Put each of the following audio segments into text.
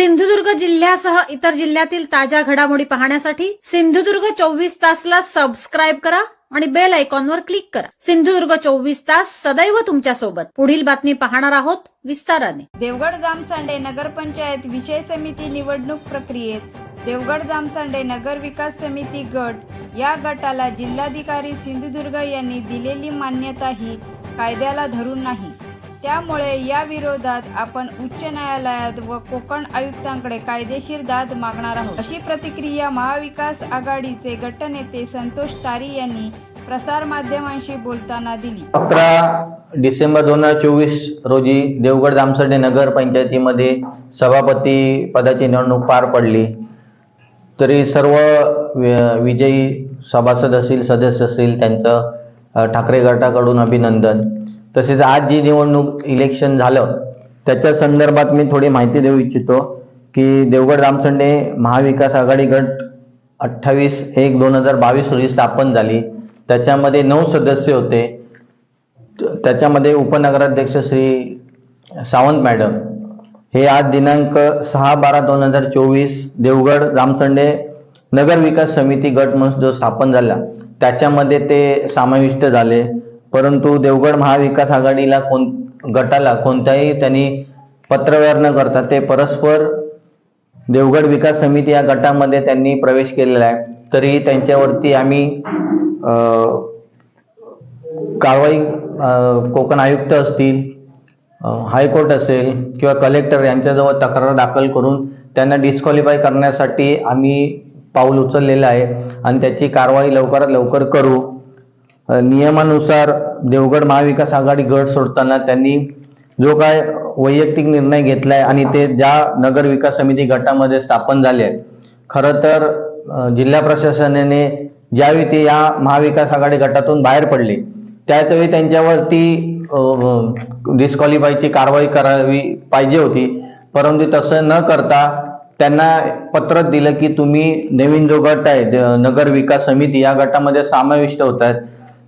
सिंधुदुर्ग जिल्ह्यासह इतर जिल्ह्यातील ताज्या घडामोडी पाहण्यासाठी सिंधुदुर्ग चोवीस तासला सबस्क्राईब करा आणि बेल आयकॉनवर क्लिक करा. सिंधुदुर्ग चोवीस तास सदैव तुमच्यासोबत पुढील बातमी पाहणार आहोत विस्ताराने. देवगड जामसांडे नगरपंचायत विषय समिती निवडणूक प्रक्रियेत. देवगड जामसांडे नगर विकास समिती गट. या गटाला जिल्हाधिकारी सिंधुदुर्ग यांनी दिलेली मान्यता ही कायद्याला धरून नाही. त्यामुळे या विरोधात आपण उच्च न्यायालयात व कोकण आयुक्तांकडे कायदेशीर दाद मागणार आहोत. अशी प्रतिक्रिया महाविकास आघाडीचे गटनेते संतोष तारी यांनी प्रसार माध्यमांशी बोलताना दिली. अकरा डिसेंबर दोन हजार चोवीस रोजी देवगड दामसडे नगर पंचायतीमध्ये सभापती पदाची निवडणूक पार पडली. तरी सर्व विजयी सभासद असतील सदस्य असतील त्यांचं ठाकरे गटाकडून अभिनंदन. तसेच आज जी निवडणूक इलेक्शन झालं त्याच्या संदर्भात मी थोडी माहिती देऊ इच्छितो की देवगड रामसंडे महाविकास आघाडी गट अठ्ठावीस एक दोन हजार बावीस रोजी स्थापन झाली. त्याच्यामध्ये नऊ सदस्य होते. त्याच्यामध्ये उपनगराध्यक्ष श्री सावंत मॅडम. हे आज दिनांक सहा बारा दोन हजार चोवीस देवगड रामसंडे नगर विकास समिती गट म्हणून जो स्थापन झाला त्याच्यामध्ये ते समाविष्ट झाले. परंतु देवगड महाविकास आघाडीला कोण गटाला कोणत्याही त्यांनी पत्रव्यवहार न करता ते परस्पर देवगड विकास समिती या गटामध्ये त्यांनी प्रवेश केलेला आहे. तरीही त्यांच्यावरती आम्ही कारवाई कोकण आयुक्त असतील हायकोर्ट असेल किंवा कलेक्टर यांच्याजवळ तक्रार दाखल करून त्यांना डिस्क्वालिफाय करण्यासाठी आम्ही पाऊल उचललेलं आहे. आणि त्याची कारवाई लवकरात लवकर करू. नियमानुसार देवगड महाविकास आघाडी गट सोडताना त्यांनी जो काय वैयक्तिक निर्णय घेतलाय आणि ते ज्या नगर विकास समिती गटामध्ये स्थापन झाले आहे खरं तर जिल्हा प्रशासनाने ज्यावेळी ते या महाविकास आघाडी गटातून बाहेर पडले त्याचवेळी त्यांच्यावरती डिस्क्वालिफायची कारवाई करावी पाहिजे होती. परंतु तसं न करता त्यांना पत्र दिलं की तुम्ही नवीन जो गट आहे नगर विकास समिती या गटामध्ये समाविष्ट होत आहेत.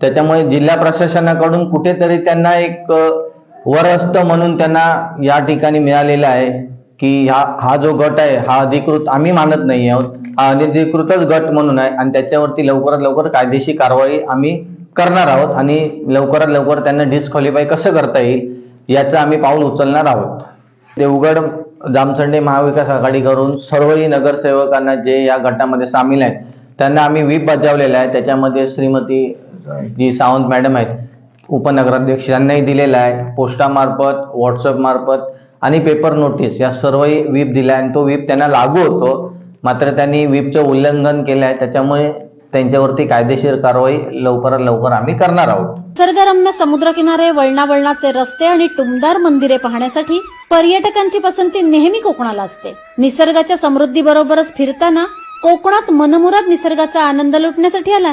त्याच्यामुळे जिल्हा प्रशासनाकडून कुठेतरी त्यांना एक अ, वरस्थ म्हणून त्यांना या ठिकाणी मिळालेला आहे की हा हा जो गट आहे हा अधिकृत आम्ही मानत नाही आहोत. हा अनधिकृतच गट म्हणून आहे आणि त्याच्यावरती लवकरात लवकर कायदेशीर कारवाई आम्ही करणार आहोत आणि लवकरात लवकर त्यांना डिस्क्वालिफाय कसं करता येईल याचं आम्ही पाऊल उचलणार आहोत. देवगड जामसंडे महाविकास आघाडीकडून सर्वही नगरसेवकांना जे या गटामध्ये सामील आहेत त्यांना आम्ही व्हीप बजावलेला आहे. त्याच्यामध्ये श्रीमती जी सावंत मॅडम आहेत उपनगराध्यक्षांनाही दिलेला आहे पोस्टामार्फत व्हॉट्सअप मार्फत आणि पेपर नोटीस या सर्वही व्हीप दिला आहे आणि तो व्हीप त्यांना लागू होतो. मात्र त्यांनी व्हीपचं उल्लंघन केलं आहे त्याच्यामुळे त्यांच्यावरती कायदेशीर कारवाई लवकरात लवकर आम्ही करणार आहोत. निसर्गरम्य समुद्रकिनारे वळणावळणाचे रस्ते आणि टुमदार मंदिरे पाहण्यासाठी पर्यटकांची पसंती नेहमी कोकणाला असते. निसर्गाच्या समृद्धीबरोबरच फिरताना कोकणात मनमुराद निसर्गाचा आनंद लुटण्यासाठी आला